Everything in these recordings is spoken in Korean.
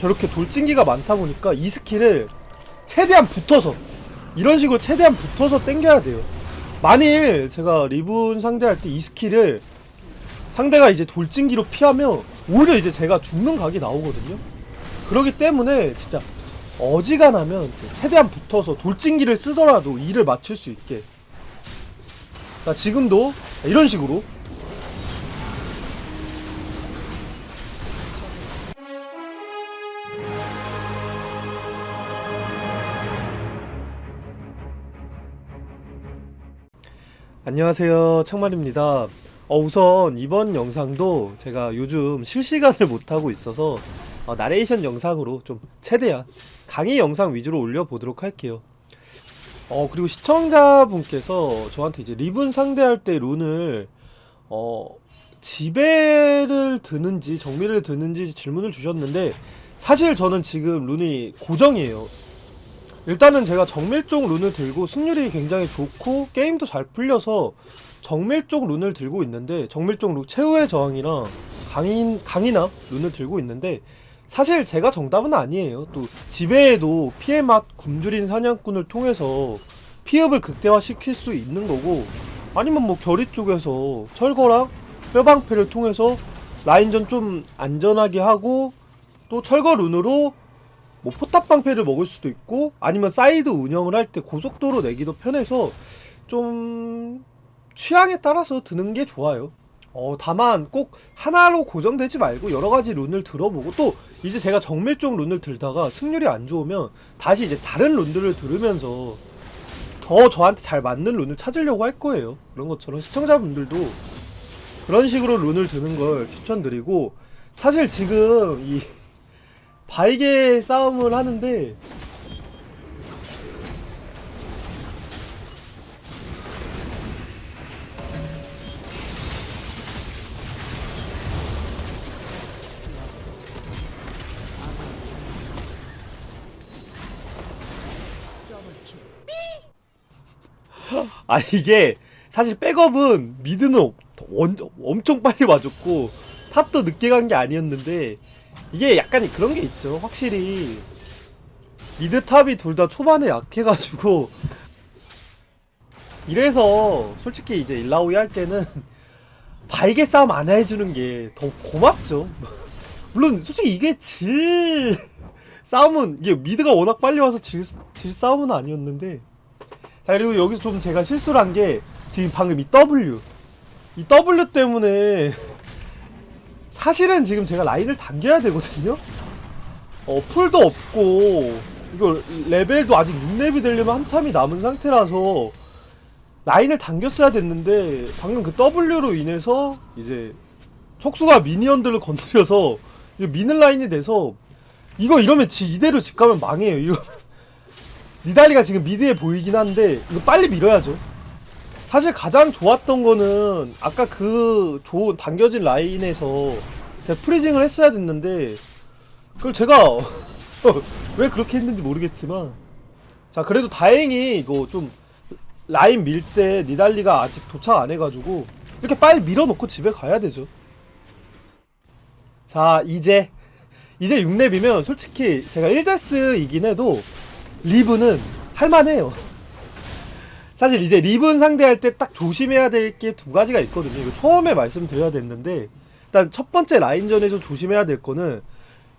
저렇게 돌진기가 많다 보니까 이 스킬을 최대한 붙어서 이런 식으로 최대한 붙어서 당겨야 돼요. 만일 제가 리븐 상대할 때 이 스킬을 상대가 이제 돌진기로 피하면 오히려 이제 제가 죽는 각이 나오거든요. 그렇기 때문에 진짜 어지간하면 최대한 붙어서 돌진기를 쓰더라도 이를 맞출 수 있게. 자, 지금도 이런 식으로 안녕하세요. 창만입니다. 어, 우선 이번 영상도 제가 요즘 실시간을 못하고 있어서 어, 나레이션 영상으로 좀 최대한 강의 영상 위주로 올려보도록 할게요. 어 그리고 시청자분께서 저한테 이제 리븐 상대할 때 룬을 어 지배를 드는지 정밀을 드는지 질문을 주셨는데 사실 저는 지금 룬이 고정이에요 일단은 제가 정밀 쪽 룬을 들고 승률이 굉장히 좋고 게임도 잘 풀려서 정밀 쪽 룬을 들고 있는데 정밀 쪽 룬, 최후의 저항이랑 강인 강이나 룬을 들고 있는데 사실 제가 정답은 아니에요. 또 지배에도 피해 맛 굶주린 사냥꾼을 통해서 피업을 극대화시킬 수 있는 거고 아니면 뭐 결의 쪽에서 철거랑 뼈방패를 통해서 라인전 좀 안전하게 하고 또 철거 룬으로 뭐 포탑 방패를 먹을 수도 있고 아니면 사이드 운영을 할 때 고속도로 내기도 편해서 좀 취향에 따라서 드는 게 좋아요. 어, 다만 꼭 하나로 고정되지 말고 여러 가지 룬을 들어보고 또 이제 제가 정밀 쪽 룬을 들다가 승률이 안 좋으면 다시 이제 다른 룬들을 들으면서 더 저한테 잘 맞는 룬을 찾으려고 할 거예요. 그런 것처럼 시청자분들도 그런 식으로 룬을 드는 걸 추천드리고 사실 지금 이 바이게 싸움을 하는데 아 이게 사실 백업은 미드는 엄청 빨리 와줬고 탑도 늦게 간 게 아니었는데 이게 약간 그런 게 있죠. 확실히 미드 탑이 둘 다 초반에 약해가지고 이래서 솔직히 이제 일라오이 할 때는 바이게 싸움 안 해주는 게 더 고맙죠. 물론 솔직히 이게 질 싸움은 이게 미드가 워낙 빨리 와서 질, 질 싸움은 아니었는데 자 그리고 여기서 좀 제가 실수를 한 게 지금 방금 이 W. 이 W 때문에 사실은 지금 제가 라인을 당겨야 되거든요 어 풀도 없고 이거 레벨도 아직 6렙이 되려면 한참이 남은 상태라서 라인을 당겼어야 됐는데 방금 그 W로 인해서 이제 촉수가 미니언들을 건드려서 미는 라인이 돼서 이거 이러면 지 이대로 집 가면 망해요 이거 니달리가 지금 미드에 보이긴 한데 이거 빨리 밀어야죠. 사실 가장 좋았던 거는 아까 그 좋은 당겨진 라인에서 제가 프리징을 했어야 됐는데 그걸 제가 왜 그렇게 했는지 모르겠지만 자 그래도 다행히 이거 좀 라인 밀 때 니달리가 아직 도착 안 해가지고 이렇게 빨리 밀어놓고 집에 가야 되죠. 자 이제 이제 6렙이면 솔직히 제가 1데스이긴 해도 리브는 할만해요. 사실 이제 리븐 상대할 때 딱 조심해야 될 게 두 가지가 있거든요. 이거 처음에 말씀드려야 됐는데 일단 첫 번째 라인전에 좀 조심해야 될 거는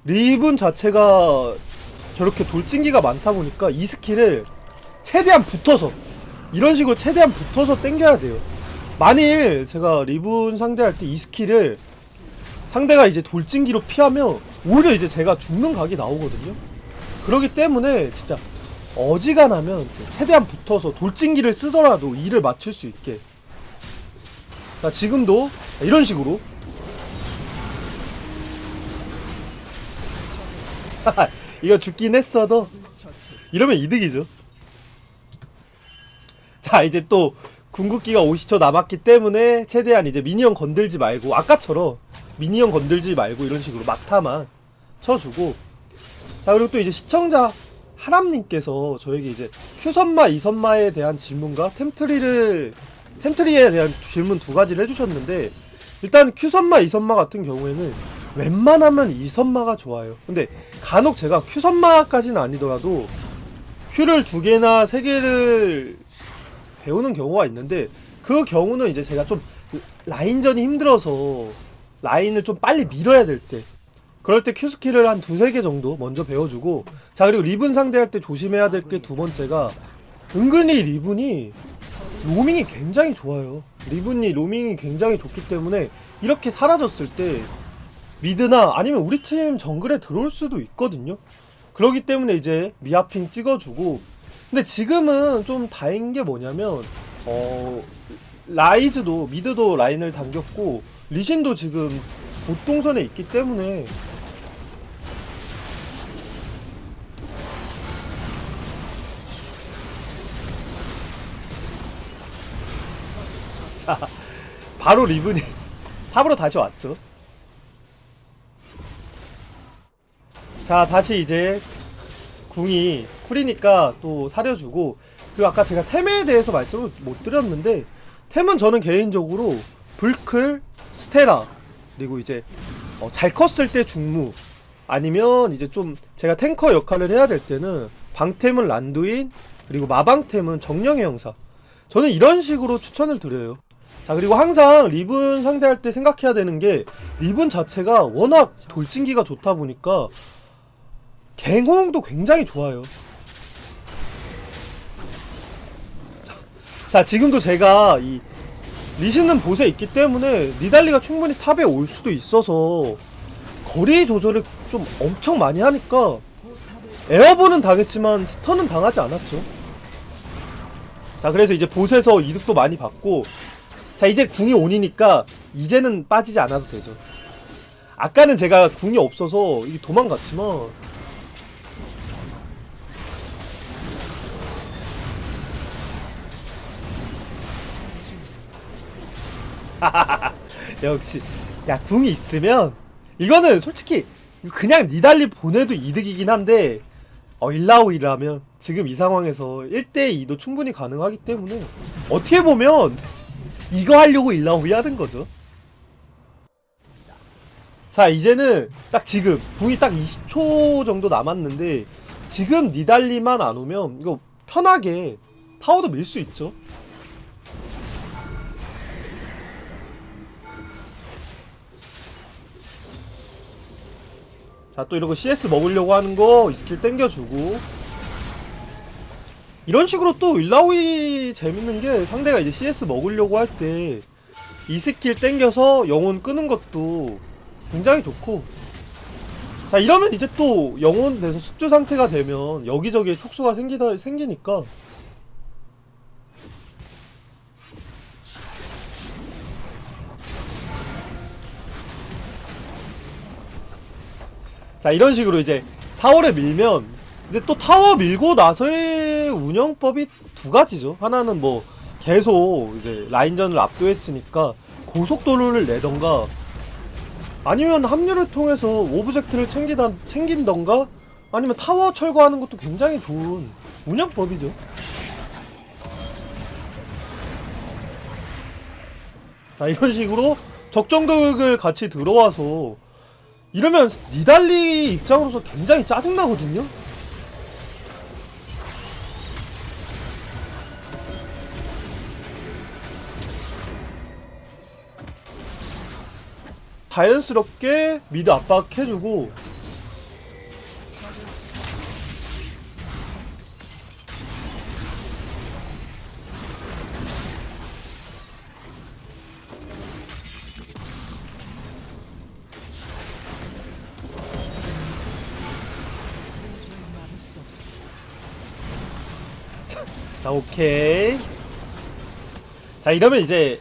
리븐 자체가 저렇게 돌진기가 많다 보니까 이 스킬을 최대한 붙어서 이런 식으로 최대한 붙어서 당겨야 돼요. 만일 제가 리븐 상대할 때 이 스킬을 상대가 이제 돌진기로 피하면 오히려 이제 제가 죽는 각이 나오거든요. 그렇기 때문에 진짜 어지간하면 최대한 붙어서 돌진기를 쓰더라도 이를 맞출 수 있게. 자, 지금도 이런 식으로. 이거 죽긴 했어도 이러면 이득이죠. 자, 이제 또 궁극기가 50초 남았기 때문에 최대한 이제 미니언 건들지 말고 아까처럼 미니언 건들지 말고 이런 식으로 막타만 쳐주고 자 그리고 또 이제 시청자 하람님께서 저에게 이제 휴선마 이선마에 대한 질문과 템트리를 템트리에 대한 질문 두 가지를 해주셨는데 일단 큐선마 이선마 같은 경우에는 웬만하면 이 선마가 좋아요. 근데 간혹 제가 Q 선마까지는 아니더라도 Q를 두 개나 세 개를 배우는 경우가 있는데 그 경우는 이제 제가 좀 라인전이 힘들어서 라인을 좀 빨리 밀어야 될 때 그럴 때 Q 스킬을 한 두세 개 정도 먼저 배워주고 자 그리고 리븐 상대할 때 조심해야 될 게 두 번째가 은근히 리븐이 로밍이 굉장히 좋아요 리븐이 로밍이 굉장히 좋기 때문에 이렇게 사라졌을 때 미드나 아니면 우리 팀 정글에 들어올 수도 있거든요. 그러기 때문에 이제 미아핑 찍어주고. 근데 지금은 좀 다행인 게 뭐냐면 어 라이즈도 미드도 라인을 당겼고 리신도 지금 보통선에 있기 때문에. 자 바로 리븐이 탑으로 다시 왔죠 자 다시 이제 궁이 쿨이니까 또 사려주고 그리고 아까 제가 템에 대해서 말씀을 못 드렸는데 템은 저는 개인적으로 불클, 스테라 그리고 이제 어, 잘 컸을 때 중무 아니면 이제 좀 제가 탱커 역할을 해야 될 때는 방템은 란두인 그리고 마방템은 정령의 형사. 저는 이런 식으로 추천을 드려요. 자 그리고 항상 리븐 상대할 때 생각해야 되는 게 리븐 자체가 워낙 돌진기가 좋다 보니까 갱호응도 굉장히 좋아요. 자, 자, 지금도 제가 이 리신은 보세 있기 때문에 니달리가 충분히 탑에 올 수도 있어서 거리 조절을 좀 엄청 많이 하니까 에어본은 당했지만 스턴은 당하지 않았죠. 자, 그래서 이제 보세서 이득도 많이 받고 자, 이제 궁이 온이니까 이제는 빠지지 않아도 되죠. 아까는 제가 궁이 없어서 이게 도망갔지만 역시 야 궁이 있으면 이거는 솔직히 그냥 니달리 보내도 이득이긴 한데 어 일라오이라면 지금 이 상황에서 1대2도 충분히 가능하기 때문에 어떻게 보면 이거 하려고 일라오이 하는 거죠. 자 이제는 딱 지금 궁이 딱 20초 정도 남았는데 지금 니달리만 안 오면 이거 편하게 타워도 밀 수 있죠 자 또 이러고 CS 먹으려고 하는 거이 스킬 땡겨주고. 이런 식으로 또 일라오이 재밌는 게 상대가 이제 CS 먹으려고 할 때 이 스킬 땡겨서 영혼 끄는 것도 굉장히 좋고. 자 이러면 이제 또 영혼 돼서 숙주 상태가 되면 여기저기에 촉수가 생기다 생기니까 자 이런 식으로 이제 타워를 밀면 이제 또 타워 밀고 나서의 운영법이 두 가지죠. 하나는 뭐 계속 이제 라인전을 압도했으니까 고속도로를 내던가 아니면 합류를 통해서 오브젝트를 챙기다, 챙긴던가 아니면 타워 철거하는 것도 굉장히 좋은 운영법이죠. 자 이런 식으로 적정득을 같이 들어와서 이러면 니달리 입장으로서 굉장히 짜증나거든요? 자연스럽게 미드 압박해주고 자 오케이. 자 이러면 이제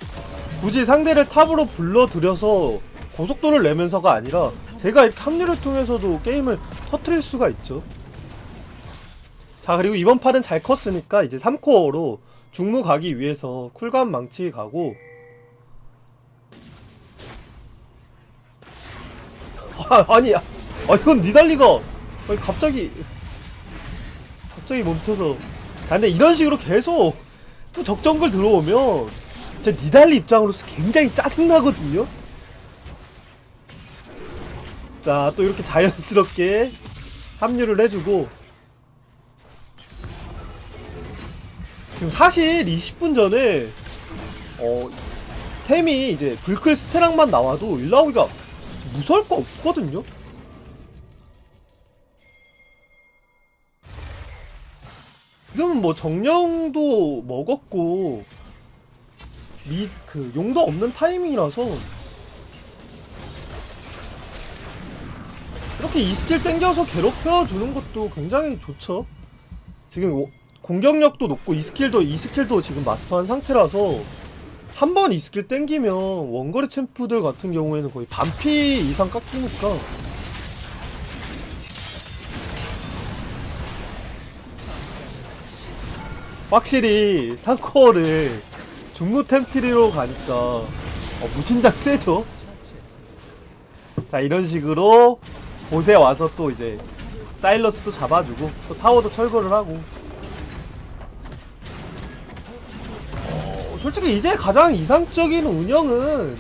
굳이 상대를 탑으로 불러들여서 고속도를 내면서가 아니라 제가 이렇게 합류를 통해서도 게임을 터트릴 수가 있죠. 자 그리고 이번 판은 잘 컸으니까 이제 3코어로 중무 가기 위해서 쿨감 망치 가고. 아, 아니 아 이건 니달리가 아니, 갑자기 갑자기 멈춰서 아, 근데 이런 식으로 계속 또 적정글 들어오면 제 니달리 입장으로서 굉장히 짜증나거든요. 자, 또 이렇게 자연스럽게 합류를 해주고 지금 사실 20분 전에 어 템이 이제 불클 스테락만 나와도 일라오기가 무서울 거 없거든요. 지금은 뭐 정령도 먹었고 미 그 용도 없는 타이밍이라서 이렇게 이 스킬 땡겨서 괴롭혀 주는 것도 굉장히 좋죠. 지금 오- 공격력도 높고 이 스킬도 이 스킬도 지금 마스터한 상태라서 한 번 이 스킬 땡기면 원거리 챔프들 같은 경우에는 거의 반피 이상 깎이니까 확실히 상코어를 중무 템트리로 가니까 어, 무진장 세죠. 자 이런 식으로 곳에 와서 또 이제 사일러스도 잡아주고 또 타워도 철거를 하고. 어, 솔직히 이제 가장 이상적인 운영은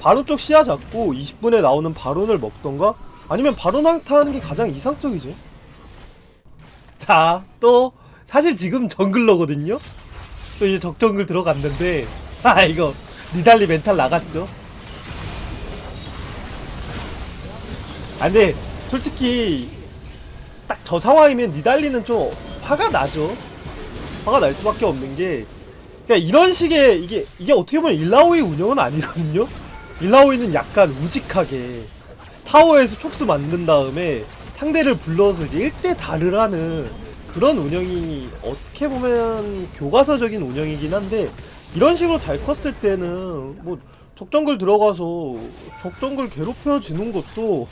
바론 쪽 시야 잡고 20분에 나오는 바론을 먹던가? 아니면 바론 항타하는 게 가장 이상적이죠 자또 사실 지금 정글러거든요 또 이제 적정글 들어갔는데 아 이거 니달리 멘탈 나갔죠 아 근데 솔직히 딱 저 상황이면 니달리는 좀 화가 나죠. 화가 날 수밖에 없는 게 그러니까 이런 식의 이게 이게 어떻게 보면 일라오의 운영은 아니거든요. 일라오이는 약간 우직하게 타워에서 촉수 만든 다음에 상대를 불러서 이제 1대 다를 하는 그런 운영이 어떻게 보면 교과서적인 운영이긴 한데 이런 식으로 잘 컸을 때는 뭐 적정글 들어가서 적정글 괴롭혀 주는 것도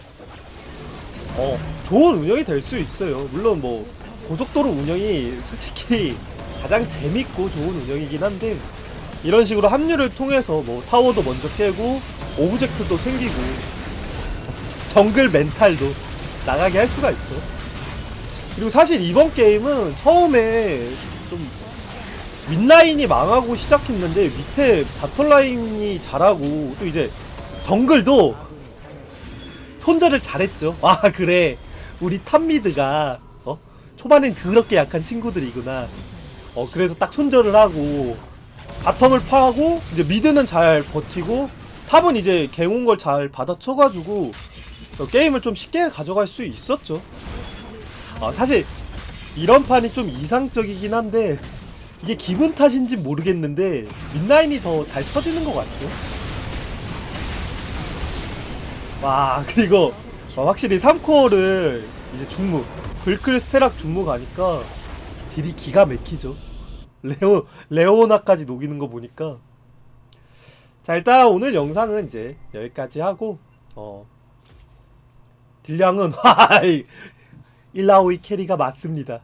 어, 좋은 운영이 될 수 있어요. 물론 뭐 고속도로 운영이 솔직히 가장 재밌고 좋은 운영이긴 한데 이런 식으로 합류를 통해서 뭐 타워도 먼저 깨고 오브젝트도 생기고 정글 멘탈도 나가게 할 수가 있죠. 그리고 사실 이번 게임은 처음에 좀 윗라인이 망하고 시작했는데 밑에 바텀라인이 잘하고 또 이제 정글도 손절을 잘했죠. 아 그래 우리 탑미드가 어 초반엔 그렇게 약한 친구들이구나. 어 그래서 딱 손절을 하고 바텀을 파고 이제 미드는 잘 버티고 탑은 이제 갱온 걸잘 받아쳐가지고 어, 게임을 좀 쉽게 가져갈 수 있었죠. 아 사실 이런 판이 좀 이상적이긴 한데 이게 기분 탓인지 모르겠는데 민라인이 더잘 터지는 것 같죠. 와 그리고 어, 확실히 3코어를 이제 중무 불클 스테락 중무 가니까 딜이 기가 막히죠 레오 레오나까지 녹이는 거 보니까 자 일단 오늘 영상은 이제 여기까지 하고 어 딜량은 하이 일라오이 캐리가 맞습니다